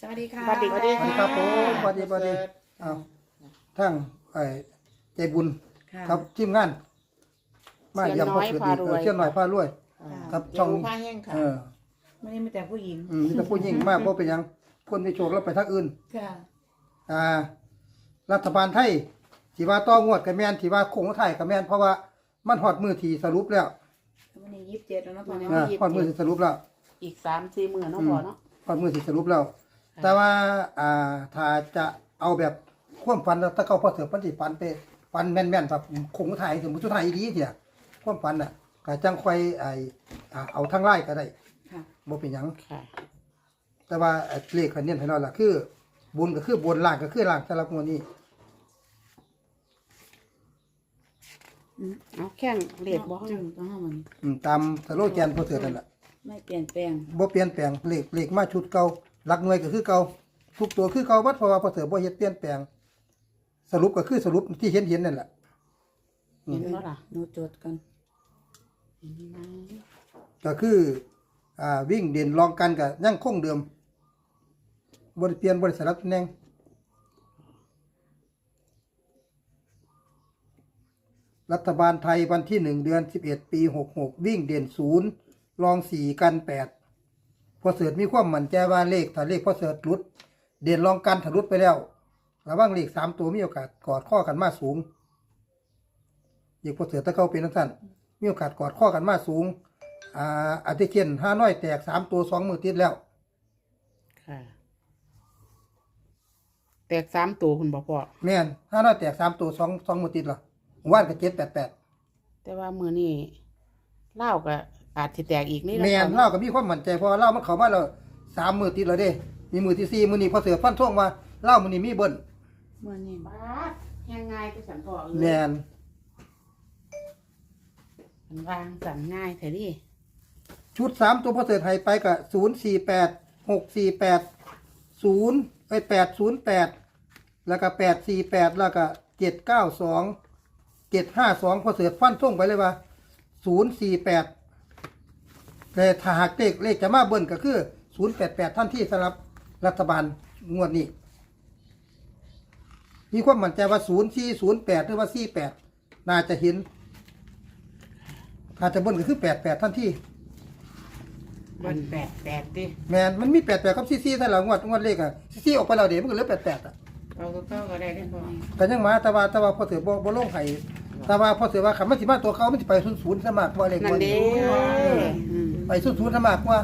สวัสดีค่ะสวัสดี สวัสดีครับผมสวัสดีสวัสดีเปิอ้าวทั้งไอ้ใจบุญค่ะ ครับทีมงานมาเสี้ยนยำน้อยพ่อพารวยเชื่อหน่อยพารวย ครับช่องเดี๋ยวผ้าแห้งค่ะเออไม่ได้มีแต่ผู้หญิง อืมมีแต่ผู้หญิงมากเพราะเป็นหยังคนที่โชคแล้วไปทางอื่น ค่ะ อ่า รัฐบาลไทยที่ว่าต้องวดกับแมนที่ว่าโคงไทยกับแมนเพราะว่ามันหอดมือที่สรุปแล้ววันนี้ยี่สิบเจ็ดแล้วเนาะพ่อเนาะ อ่าหอดมือที่สรุปแล้วอีกสามสี่หมื่นเนาะพอเนาะ หอดมือที่สรุปแล้ว แต่ว่าอ่าถ้าจะเอาแบบความฝันแล้วถ้าเขาพอเสือพันธิฝันไปฝันแม่นๆแบบโคงไทยถึงมุสุไทยดีเถียความฝันน่ะก็จังค่อยไอ้อ่าเอาทางไล่ก็ได้ค่ะบ่เป็นหยัง ค่ะ แต่ว่าไอ้เลขคันนี้ให้เราล่ะคือ บนก็คือบนล่างก็คือล่างสำหรับงวดนี้เอาแข้งเลขบ่ จึงต้องห้องมันอืมตามสโลแกนพอเสือนั่นแหละไม่เปลี่ยนแปลงบ่เปลี่ยนแปลงเลขเลขมาชุดเก่า หลักหน่วยก็คือเก่าทุกตัวคือเก่าบัดเพราะว่าพอเสือบ่เฮ็ดเปลี่ยนแปลง สรุปก็คือสรุปที่เห็นเห็นนั่นแหละเห็นบ่ล่ะหนูจดกันเห็นไหมก็คืออ่าวิ่งเด่นรองกันก็ยังคงเดิมบ่ได้เปลี่ยนบ่ได้สลับตำแหน่งรัฐบาลไทยวันที่หนึ่งเดือนสิบเอ็ดปีหกหกวิ่งเด่นศูนย์รองสี่กันแปด พอเสิร์ตมีความมั่นใจว่าเลขถ้าเลขพอเสิร์ตหลุด เด่นรองกันถ้าหลุดไปแล้วระหว่างเลขสามตัวมีโอกาสกอดข้อกันมาสูงเด็กพอเสิร์ตถ้าเขาเป็นทั้งสั้นมีโอกาสกอดข้อกันมาสูงอ่าอาทิเช่นห้าน้อยแตกสามตัวสองมือติดแล้ว ค่ะ แตกสามตัวคุณบ่พอแม่นห้าน้อยแตกสามตัวสองสองมือติดเหรอว่านกับเจ็ดแปดแปดแต่ว่ามือนี่เล่าวก็ อาจสิแตกอีกนี่แม่นเล่าก็มีความมั่นใจเพราะว่าเล่ามันเข้ามาแล้วสามมือติดแล้วเด้มีมือที่สี่มือนี้พอเสือฟันท่วงว่าเล่ามือนี้มีเบิ้ลเมื่อนี้บ้าดยังไงก็สันพอเอ้ยแม่นมันวางสันง่ายแท้ดิชุดสามตัวพอเสือไทยไปกับศูนย์สี่แปดหกสี่แปดศูนย์ไอแปดศูนย์แปดแล้วก็แปดสี่แปดแล้วก็เจ็ดเก้าสองเจ็ดห้าสองพอเสือฟันท่วงไปเลยว่าศูนย์สี่แปด แต่ถ้าหากเลขเลขจะมาเบิ้ลก็คือ088ท่านที่สำหรับรัฐบาลงวดนี้ มีความมั่นใจว่า0408หรือว่า48น่าจะเห็น ถ้าจะเบิ้ลก็คือ88ท่านที่มันแปดแปดดิแมนมันมี88กับ44แต่ละงวดงวดเลขอะ44ออกไปแล้วเดี๋ยวมันก็เหลือ88อะเราก็เข้าก็ได้ได้พอแต่ยังมาแต่ว่าแต่ว่าพอเสือบ่บ่ลงไห้แต่ว่าพอเสือว่าคำมันสิมาตัวเขามันสิไป00ซะมากกว่าเลขนั่งนวดเด้นี้อืม ไป00ซะมากกว่า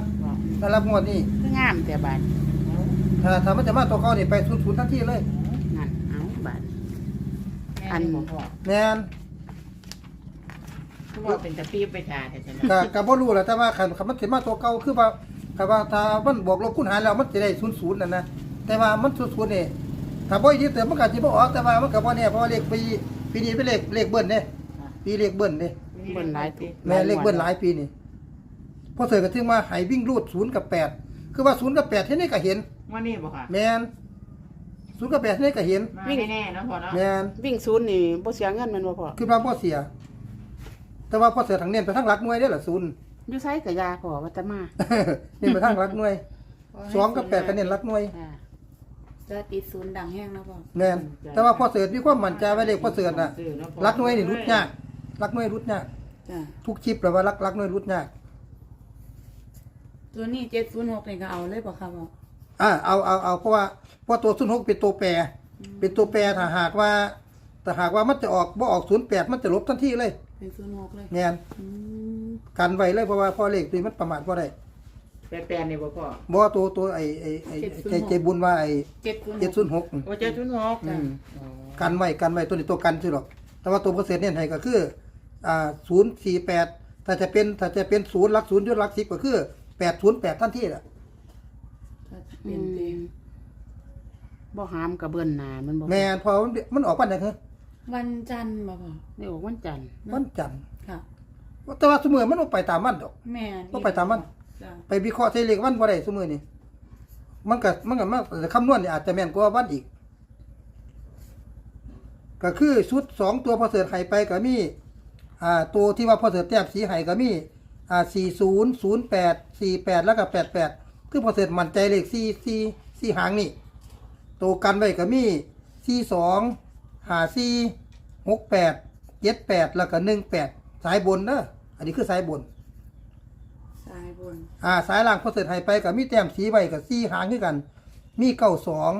สำหรับงวดนี้คืองามแต่บาดถ้าถ้ามันจะมาตัวเขานี่ไป00ทันทีเลยนั่นเอาบาดอัอันนบอกแม่นคือว่าเป็นตะปีบไปทาแต่ฉันก็ก็บ่รู้แหละแต่ว่าคันคันมันสิมาตัวเก่าคือว่าคันว่าถ้ามันบวกลบคูณหารแล้วมันสิได้00นั่นนะแต่ว่ามัน00นี่ถ้าบ่ยึดแต่มันก็สิบ่ออกแต่ว่ามันก็บ่แน่เพราะว่าเลขปีปีนี้เป็นเลขเลขเบิ้ลเด้ปีเลขเบิ้ลเด้เบิ่นหลายตัวแม่เลขเบิ้ลหลายปีนี่ พอเสยก็ถึงมาให้วิ่งรูด0กับ8คือว่า0กับ8ที่นี่ก็เห็นว่านี่บอกค่ะแม่น0กับ8ที่นี่ก็เห็นมาแน่ๆเนาะพอเนาะแม่นวิ่งศูนย์นี่บ่เสียเงินแมันบ่พอคือว่าบ่เสีย แต่ว่าพอเสือทางเน้นไปทางหลักหน่วยเด้อล่ะศูนย์อยู่ไสก็ยาพอว่าแต่มาเน้นไปทางหลักหน่วยสองกับแปดก็เน้นหลักหน่วยค่ะจะติดศูนย์ดังแห้งนะพ่อแม่นแต่ว่าพอเสือมีความมั่นใจไว้เลขพอเสือน่ะหลักหน่วยนี่รุดยากหลักหน่วยรุดยากจ้ะทุกคลิปแล้วว่าหลักหลักหน่วยรุดยาก ตัวนี้เจ็ดศูนย์หกนี่ก็เอาเลยป่ะครับพ่ออ่าเอาเอาเอาเพราะว่าเพราะตัวศูนย์หกเป็นตัวแปร เป็นตัวแปรถ้าหากว่าถ้าหากว่ามันจะออกบ่ออกศูนย์แปดมันจะลบทันทีเลยเป็นศูนย์หกเลยแม่นอืมกันไว้เลยเพราะว่าพอเลขตัวนี้มันประมาทบ่ได้แปลนๆนี่บอกพ่อบ่ตัวตัวไอ้ไอ้ไอ้ใจใจบุญว่าไอ้เจ็ดศูนย์หเจ็ดกศูนย์หกโอ้เจ้าชุนหกอืมกันไว้กันไว้ตัวนี้ตัวกันใช่หรอก แต่ว่าตัวเปอร์เซ็นต์เนี่ยให้ก็คืออ่าศูนย์สี่แปดถ้าจะเป็นถ้าจะเป็นศูนย์หลักศูนย์ยศหลักสิบก็คือ แปดศูนย์แปดท่านที่แหละถ้าจะเป็นเต็มบ่หามกับเบิ่นหน้ามันบ่แม่นพอมันมันออกวันไหนคือวันจันทร์ป่ะพ่อนี่ออกวันจันทร์วันจันทร์ค่ะ แต่ว่าสมือมันออกไปตามวันดอกแม่นต้องไปตามมัน จ้ะไปวิเคราะห์ใช้เลขวันบ่ได้สมือนี่มันก็มันก็มาคำนวณนี่อาจจะแม่นกว่าวันอีก ก็คือชุดสองตัวพอเสือไห้ไปก็มี อ่า ตัวที่ว่าพอเสือแต้มสีไห้ก็มี อ่าสี่ศูนย์ศูนย์แปดสี่แปดแล้วก็แปดแปดคือพอเสือมั่นใจเลขสี่สี่สี่หางนี่ตัวกันไว้ก็มีสี่สองหาสี่หกแปดเจ็ดแปดแล้วก็หนึ่งแปดสายบนเด้ออันนี้คือสายบน สายบน อ่าสายล่างพอเสร็จให้ไปกับมีแต้มสีไว้กับสี่หางคือกัน มีเก้าสอง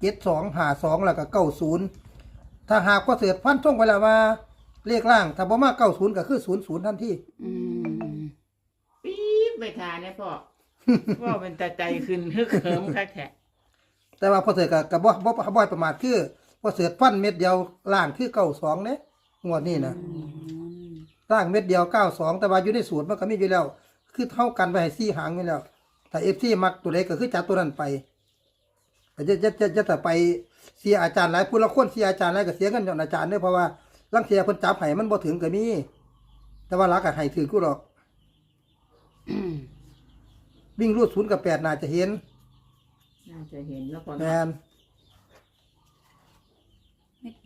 เจ็ดสองหาสองแล้วก็เก้าศูนย์ถ้าหากพอเสร็จพันท่งไปแล้วว่าเลขล่างถ้าบ่มาเก้าศูนย์ก็คือศูนย์ศูนย์ทันทีอืมปี๊บ ไปทานเนี่ยพ่อ ว่าเป็นตาใจขึ้นฮึกเหิมคักแท้แต่ว่าพอเสร็จกับกับบ่บ่บ่อยประมาทคือพอเสร็จฟันเม็ดเดียวล่างคือเก้าสองเนี่ยงวดนี้นะล่างเม็ดเดียวเก้าสองแต่ว่าอยู่ในสูตรมันก็มีอยู่แล้ว คือเท่ากันไปให้สี่หางอยู่แล้วถ้าเอฟซีมักตัวใดก็คือจัดตัวนั้นไปแต่จะจะจะจะแต่ไปเสียอาจารย์หลายผู้ละคนเสียอาจารย์หลายก็เสียเงินย้อนอาจารย์เด้อเพราะว่าลังเสียคนจับให้มันบ่ถึงก็มีแต่ว่ารักก็ให้ถือกูหรอกอืม วิ่งรูดศูนย์กับแปดน่าจะเห็นน่าจะเห็นแล้วพ่อแมเนาะน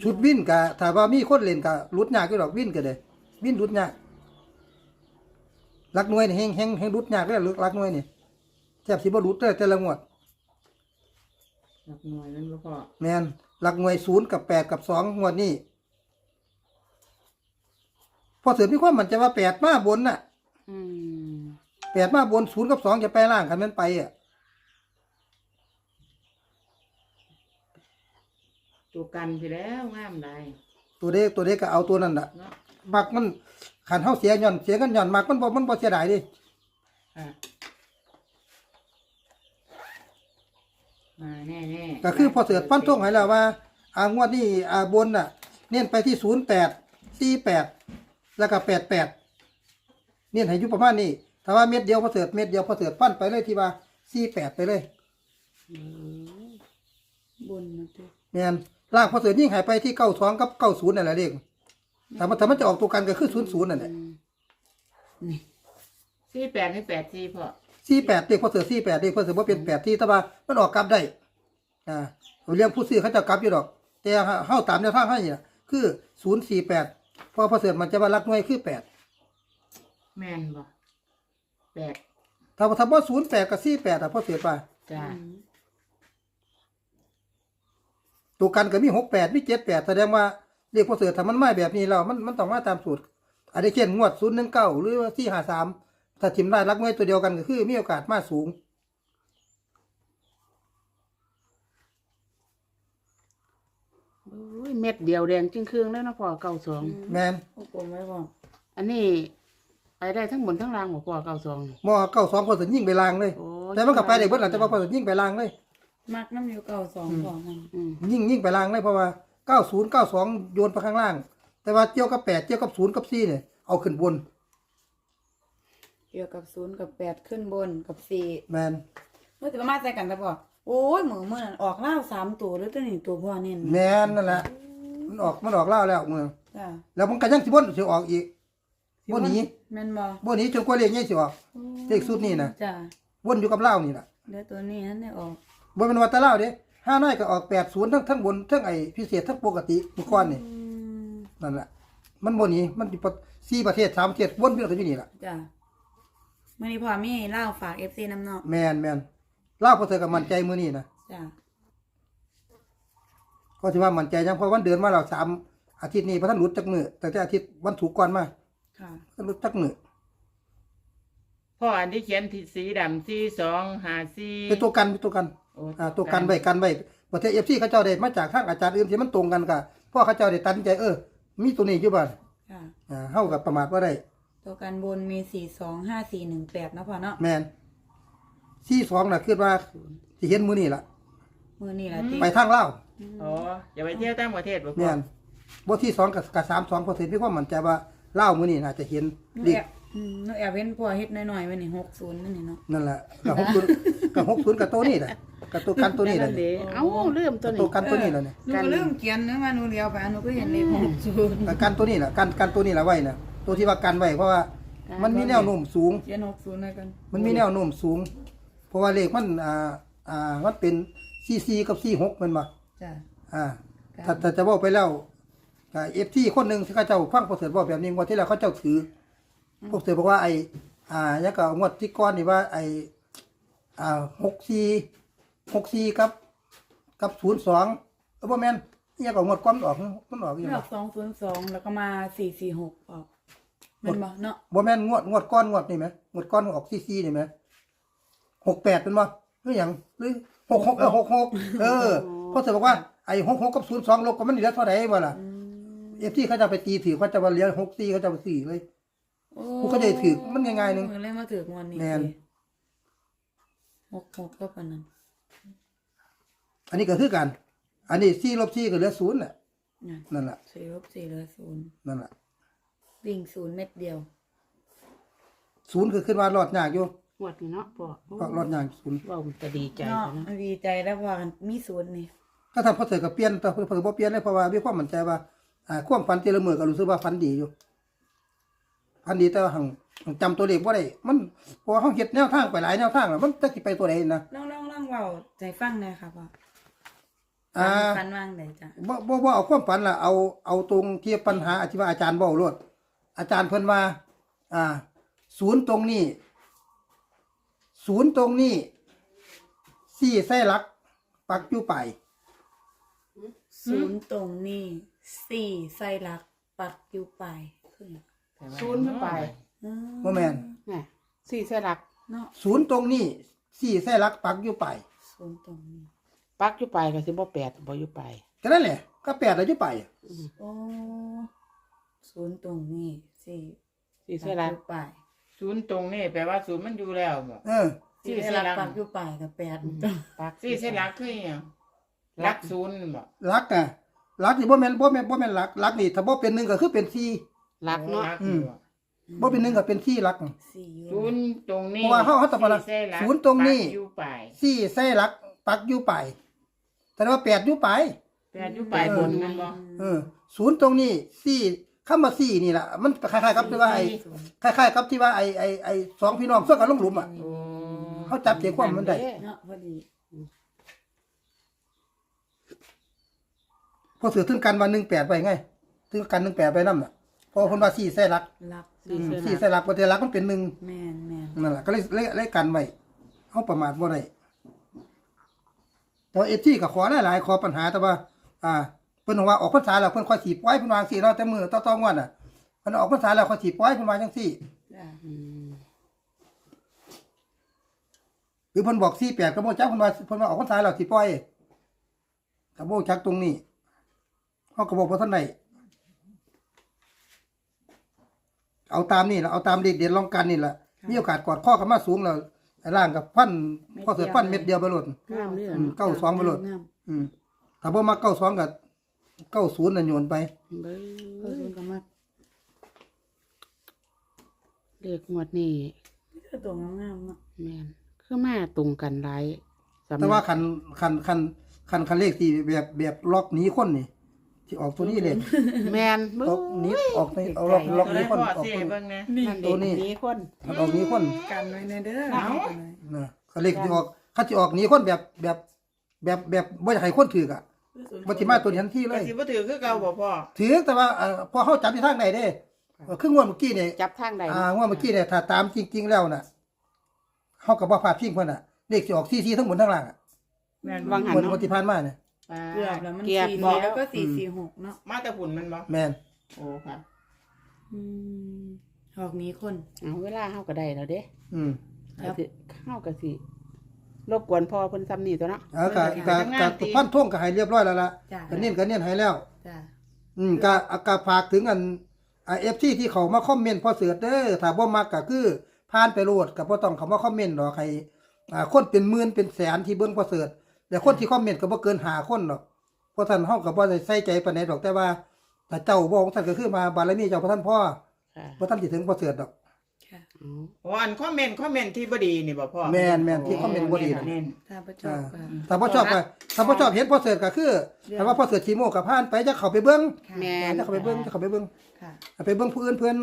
ชุดวิ่นกะถ้าว่ามีคนเล่นกะรุดยากอยู่ดอกวิ่นก็ได้วิ่นรุดยากลักหน่วยนี่แฮงแฮงแฮงรุดยากเลยลักหน่วยนี่แทบสิบ่รุดเลยแต่ละงวด หลักหน่วยนั่นบ่พ่อแมนลักหน่วยศูนย์กับแปดกับสองงวดนี้พอเสริมมีความมันใจะว่าแปดมาบนน่ะ อืม แปดมาบนศูนย์กับสองจะไปล่างกันมันไปอะตัวกันไปแล้วงามได้ตัวเด็กตัวเด็กก็เอาตัวนั้นน่ะเนาะมักมันขันเฮาเสียย่อนเสียกันย่อนมักมันบ่มันบ่เสียดายดิค่ะมาแน่แน่ๆก็คือพอเสือฟันทงให้แล้วว่าอ่างวดนี้อ่าบนน่ะ เน้นไปที่ศูนย์แปดสี่แปดแล้วก็แปดแปดเน้นให้อยู่ประมาณนี้ ถ้าว่าเม็ดเดียวพอเสือเม็ดเดียวพอเสือฟันไปเลยที่ว่าสี่แปดไปเลยบนนะเต้แม่นล่างพอเสือยิ่งหายไปที่เก้าสองกับเก้าศูนย์นั่นแหละเลขแต่มันถ้ามันจะออกตัวกันก็คือศูนย์ศูนย์นั่นแหละนี่สี่แปดให้แปดสี่พ่อสี่แปดเลขพอเสือสี่แปดเลขพอเสือว่าเป็นแปดที่แต่ว่ามันออกกลับได้ อ่าเรื่องผู้ซื้อเขาจะกลับอยู่ดอก แต่เฮาตามแนวทางให้เนี่ยคือศูนย์สี่แปดพอพอเสือมันจะว่ารักหน่วยคือแปดแม่นบ่ แปดถ้าถ้าว่าศูนย์แปดกับสี่แปดอะพอเสือไปจ้าตัวกันก็มีหกแปดมีเจ็ดแปดแสดงว่าเลขพอเสือถ้ามันไม่แบบนี้แล้วมันมันต้องมาตามสูตรอาจจะเช่นงวดศูนย์หนึ่งเก้าหรือว่าสี่ห้าสามถ้าทิมได้รักหน่วยตัวเดียวกันก็คือมีโอกาสมากสูง โอ้ยเม็ดเดียวแดงจึงเครื่องแล้วนะพ่อเก้าสองแมนโอ้กลมไว้บ่อันนี้ ไปได้ทั้งบนทั้งล่างบ่พ่อเก้าสองนี่มอเก้าสองพอเสือยิ่งไปลางเลย โอ้แต่มันก็ไปได้เบิดหลังแต่ว่าพอเสือยิ่งไปลางเลย มักน้ำอยู่เก่าสองสองมันอืมยิ่งยิ่งไปลางเลยเพราะว่าเก้าศูนย์เก้าสองโยนไปข้างล่าง แต่ว่าเจียวกับแปดเจียวกับศูนย์กับสี่เนี่ยเอาขึ้นบนเกี่ยวกับศูนย์กับแปดขึ้นบนกับสี่แมนเมื่อแต่ประมาณใส่กันแต่บอกโอ้ยมือมือนั่นออกเล่าวสามตัวแล้วตัวนี้ตัวพ่อเน้นแมนนั่นแหละมันออกมันออกเล่าแล้วเมืองจ้าแล้วมันก็ยังสิบนสิออกอีก บนนี้แม่นบ่บนนี้จนกว่าเลขนี้สิออกเลขสุดนี่นะจ้าวนอยู่กับเล่านี่แหละเดี๋ยวตัวนี้นั่นได้ออกบนเป็นวัดแตะเล่าเด้ห้าน้อยก็ออกแปดศูนย์ทั้งทั้งบนทั้งไอ้พิเศษทั้งปกติเมื่อก่อนนี่อืมนั่นแหละมันบนนี้มันเป็นสี่ประเทศสามประเทศวนเพื่อนกันอยู่นี่แหละจ้ามื่อนี้พ่อมีเล่าวฝากเอฟซีน้ำเนอกแมนแมนเล่าพอเธอกับมันใจมือนี่นะจ้าก็ถือว่ามันใจยังเพราะวันเดือนมาเราสามอาทิตย์นี้พระท่านหลุดจักมือแต่แต่อาทิตย์วันถูกร์ก่อนมา ค่ะท่านหลุดจักมือพ่ออันที่เขียนที่สีดำสี่สองหาสี่เป็นตัวกันเป็นตัวกันโอ้อ่าตัวกันไว้กันไว้ประเทศเอฟซีเขาเจ้าได้มาจากทางอาจารย์อื่นที่มันตรงกันกับพ่อเขาเจ้าได้ตัดสินใจเออ มีตัวนี้อยู่บ้านค่ะ อ่าเฮากับประมาทว่าได้ ตัวกันบนมีสี่สองห้าสี่หนึ่งแปดนะพ่อเนาะแมนซี่สองน่ะคิดว่าสิเห็นมือนี่ล่ะ มือนี่แหละติไปทางเล่าวอ๋ออย่าไปเที่ยวต่างประเทศบ่แมพ่อนบ่ที่สองกับกับสามสองเปอร์เซ็นต์พี่ความมั่นใจว่า เล่าวมือนี่น่าจะเห็นหนูดิแอบอืมหนูแอบเห็นพ่อเฮ็ดน้อยๆไว้นี่หกศูนย์นั่นนี่เนาะนั่นแหละกับหกศูนย์กับหกศูนย์กับตัวนี้แหละกับตัวกันตัวนี้แหละนั่นเด้เอ้าเริ่มตัวตัวนี้กันตัวนี้แหละเนี่ยหนูก็เริ่มเขียนเนื้อมาหนูเลียวไปหนูก็เห็นเลขหกศูนย์กับกันตัวนี้แหละกันกันตัวนี้แหละไว้นะตัวที่ว่ากันไว้เพราะว่ามันมีแนวโน้มสูง เขียนหกศูนย์เลยกันมันมีแนวโน้มสูง เพราะว่าเลขมันอ่าอ่ามันเป็นซีซีกับซีหกมันมาจ้ะอ่า ถ้าถ้าจะบอกไปแล้ว เอฟที่คนหนึ่งที่เขาเจ้าฟังพอเสือบอกแบบนี้งวดที่แล้วเขาเจ้าถืออพวกเสือบอกว่าไออ่ายังก็งวดที่ก้อนนี่ว่า ไออ่าหกซีหกสี่กับ กับศูนย์สองเออบ่แม่นเนี่ยก็งวดก้อนออกมันออกอยู่ออกสองศูนย์สองแล้วก็มาสี่สี่หกออกแมันบ่เนาะบ่แม่นงวดงวดก้อนงวดนี่ไหมงวดก้อนออกซีซีนี่ไหมหกแปดเป็นบ่หรือหยังหรือหกหกเออหกหกเออเพราะเสบอกว่าไอ้หกหกกับศูนย์สองลบกันมันเหลือเท่าไหร่บ่ล่ะอืม เอฟที่เขาจะไปตีถือเขาจะมาเหลือหกสี่เขาจะไปสี่เลยโอ้ผู้ก็ได้ถือมันง่ายๆหนึ่ง เล่นมาถือวันนี้แม่น หกหกก็ปานนั้นอันนี้ก็คือกัน อันนี้สี่ลบสี่ก็เหลือศูนย์น่ะนะนั่นแหละสี่ลบสี่เหลือศูนย์นั่นแหละวิ่งศูนย์เม็ดเดียว ศูนย์คือขึ้นมารอดยากอยู่งวดนี้เนาะพ่อโอ้ก็รอดยากศูนย์เว้ามันจะดีใจเนาะนะดีใจแล้วว่ามีศูนย์นี่ถ้าทำพอเสร็จก็เปลี่ยนแต่เพิ่นบ่เปลี่ยนเลยเพราะว่ามีความมั่นใจว่า อ่าความฝันแต่ละมื้อก็รู้สึกว่าฝันดีอยู่ฝันดีแต่ว่าหังหังจำตัวเลขบ่ได้ มันเพราะว่าเฮาเฮ็ดแนวทางไปหลายแนวทางแล้วมันจักสิไปตัวใดนะลองลองลองเว้าใจฟังหน่อยค่ะพ่ออ่าฟันว่างไหนจ้ะบ่บ่บ่เอาความฝันล่ะเอาเอาตรงที่ปัญหาอธิบายอาจารย์เว้าโลดอาจารย์เพิ่นว่าอ่า ศูนย์ตรงนี้ ศูนย์ตรงนี้สี่ไส้หลัก ปักอยู่ไป ศูนย์ตรงนี้ สี่ไส้หลักปักอยู่ปลายขึ้นศูนย์ขึ้นไปอืบ่แม่นน่ะสี่เสลัก เนาะศูนย์ตรงนี้สี่ไส้หลักปักอยู่ไป ศูนย์ตรงนี้ ปักอยู่ไปก็สิบ่แปดบ่อยู่ไปก็นั่นแหละก็แปดแล้วอยู่ไป โอ้ศูนย์ตรงนี้สี่สี่เสลัก ปัอยู่ปลายศูนย์ตรงนี่แปลว่าศูนย์มันอยู่แล้วบ่ เออ สี่ไส้หลัก ปักอยู่ปลายกับแปดปักสี่เส้นหลักคืออหยังหลักศูนย์บ่หลักอะ หลักนี่บ่แม่นบ่แม่นบ่แม่นหลักหลักนี่ถ้าบ่เป็นหนึ่งก็คือเป็นสี่ลักเนาะหลักอืมบ่บ่เป็นหนึ่งก็เป็นสี่หลัก สี่อยู่ศูนย์ตรงนี้เพราะว่าเขาเขาต้องมาละสี่เส้นหลักศูนย์ตรงนี้ ปักอยู่ปลายสี่ไส้หลัก ปักอยู่ไปแต่ว่าแปดอยู่ไป แปดอยู่ปลายบนนั่นบ่เออศูนย์ตรงนี้สี่คำว่าสี่นี่แหละมันคล้ายๆกับที่ว่าไอ้คล้ายๆกับที่ว่าไอ้ไอ้ไอ้สองพี่น้องส่วนกันลงหลุมอะ โอ้เขาจับใจความมันได้ เนาะพอดี พอเสือถึงกันวันหนึ่งแปดไปไงถึงกันหนึ่งแปดไปนั่นอะเพอคนว่าสี่ไส้หลักรักสี่อืมเสสี่ลักไส้หลักประเทศหลักมันเป็นหนึ่งแม่นแม่นนั่นแหละก็เลยเลยเลยกันไว้เขาประมาทบ่ได้แต่ว่าเอจี้ก็ขอหลายๆขอปัญหาแต่ว่า อ่าเพิ่นบอกว่าออกพรรษาแล้วเพิ่นค่อยสิปล่อยเพิ่นวาจังซี่เนาะแต่มื้อต่อๆงวดน่ะเพิ่นออกพรรษาแล้วค่อยสิปล่อยเพิ่นว่าจังซี่ จ้ะอืมหรือเพิ่นบอกสี่แปดก็บ่จักเพิ่นว่าเพิ่นว่าออกพรรษาแล้วสิปล่อยก็บ่จักตรงนี้ เฮาก็บอกบ่ทันได้เอาตามนี่ล่ะเอาตามเด็กเด่นลองกันนี่ล่ะมีโอกาสกอดข้อกันมาสูงแล้วไอ้ร่างกับฟันพอเสือฟันเม็ดเดียวไปโลด งามเด้ออืมเนาะเก้าสองไปโลด งามอืมถ้าบ่มาเก้าสองกับเก้าศูนย์น่ะโยนไป เบ้เอออก็มาเลขงวดนี้คือตัวงามๆเนาะแม่นคือมาตรงกันหลายสำนักแต่ว่าคันคันคันคันคันเลขที่แบบแบบล็อกหนี้คนนี่ ที่ออกตัวนี้เลยแม่นเบ้ล็อกหนี้ออกในเอาล็อกล็อกหเลนี้ยคนพ่อออกสิตัวนี้เบิ่งนะนั่นตัวนี้เด็กนี้คนมันออกหนี้คนกันไว้ในเด้อเอากันไว้นะคันเลขที่ออกคันที่ออกหนี้คนแบบแบบแบบแบบบ่อยากให้คนถือกอะบ่สิมาตัวนี้ทันทีเลก็ย สิบ่ถือคือเก่าบ่พ่อถือแต่ว่าเอ่อพอเฮาจับที่ทางใดเด้เอ่อคืองวดเมื่อกี้นี่จับทางใดอ่างวดเมื่อกี้เนี่ยถ้าตามจริง ๆ แล้วน่ะเฮาก็บ่พลาดพิงเพิ่นน่ะเลขสิออก44ทั้งหมดทั้งล่างอะแม่นวางหันงวดเนาะงวดที่ผ่านมาเนี่ย เกือบ แล้วมันเกียบสี่บอกสี่แล้วก็สี่สี่หกเนาะมาแต่ฝุ่นมันบ่แม่นโอ้ค่ะอืมออกนี้คน เอาเวลาเฮาก็ได้แล้วเด้อืมครับ ก็สิเฮาก็สิรบกวนพ่อเพิ่นซ้ำนี่ตัวเนาะ เออก็ก็ก็พันท่วงก็ให้เรียบร้อยแล้วล่ะจ้ะก็เน้นก็เน้นให้แล้ว จ้ะอืมก็อะก็ฝากถึงอันอ่า FC ที่เขามาคอมเมนต์พอเสือเด้อถ้าบ่มักก็คือผ่านไปโลดก็บ่ต้องเข้ามาคอมเมนต์ดอกให้อ่าคนเป็นหมื่นเป็นแสนที่เบิ่งพอเสือ แต่คนที่คอมเมนต์ก็บ่เกิน5คนดอกเพราะท่านเฮาก็บ่ได้ใส่ใจปานใดดอกแต่ว่าถ้าเจ้าบ่ของท่านก็คือมาบารมีเจ้าพระท่านพ่อค่ะบ่ท่านสิถึงพอเสือดอก ค่ะเอาโอ้อันคอมเมนต์คอมเมนต์ที่บ่ดีนี่บ่พ่อแม่นแม่นที่คอมเมนต์บ่ดีน่ะ แม่น ถ้าประชอบก็ถ้าพ่อชอบก็ถ้าพ่อชอบเห็นพ่อเสือก็คือถ้าว่าพ่อเสือชีโมกับผ่านไปจะเข้าไปเบิ่งค่ะแม่นจะเข้าไปเบิ่งจะเข้าไปเบิ่งค่ะ ไปเบิ่งผู้อื่นเพิ่น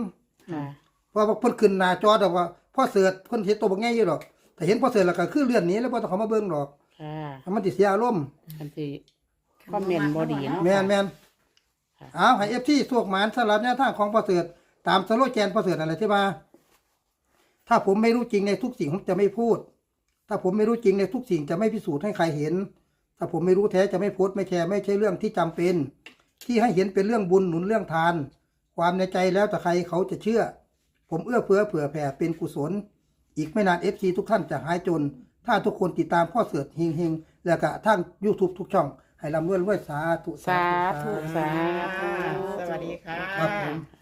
ค่ะ เพราะว่าเพิ่นขึ้นหน้าจอดอกว่าพ่อเสือเพิ่นเห็นตัวบ่ง่ายอยู่ดอกแต่เห็นพ่อเสือแล้วก็คือเลื่อนหนี้แล้วบ่ต้องเข้ามาเบิ่งดอก ค่ะมันสิเสียอารมณ์คันสิคอมเมนต์บ่ดีเนาะแม่นแม่นค่ะเอาให้ FT สวกหมานสำหรับแนวทางของพ่อเสือตามสโลแกนพ่อเสือนั่นแหละที่ว่า ถ้าผมไม่รู้จริงในทุกสิ่งผมจะไม่พูด ถ้าผมไม่รู้จริงในทุกสิ่งจะไม่พิสูจน์ให้ใครเห็น ถ้าผมไม่รู้แท้จะไม่โพสต์ไม่แชร์ไม่ใช่เรื่องที่จำเป็น ที่ให้เห็นเป็นเรื่องบุญหนุนเรื่องทาน ความในใจแล้วแต่ใครเขาจะเชื่อ ผมเอื้อเฟื้อเผื่อแผ่เป็นกุศล อีกไม่นานเอฟซีทุกท่านจะหายจน ถ้าทุกคนติดตามพ่อเสือเฮงเฮงๆแล้วก็ทั้ง YouTube ทุกช่อง ให้ร่ำรวยรวยสาธุ สาธุ สาธุ สวัสดีค่ะ ครับผม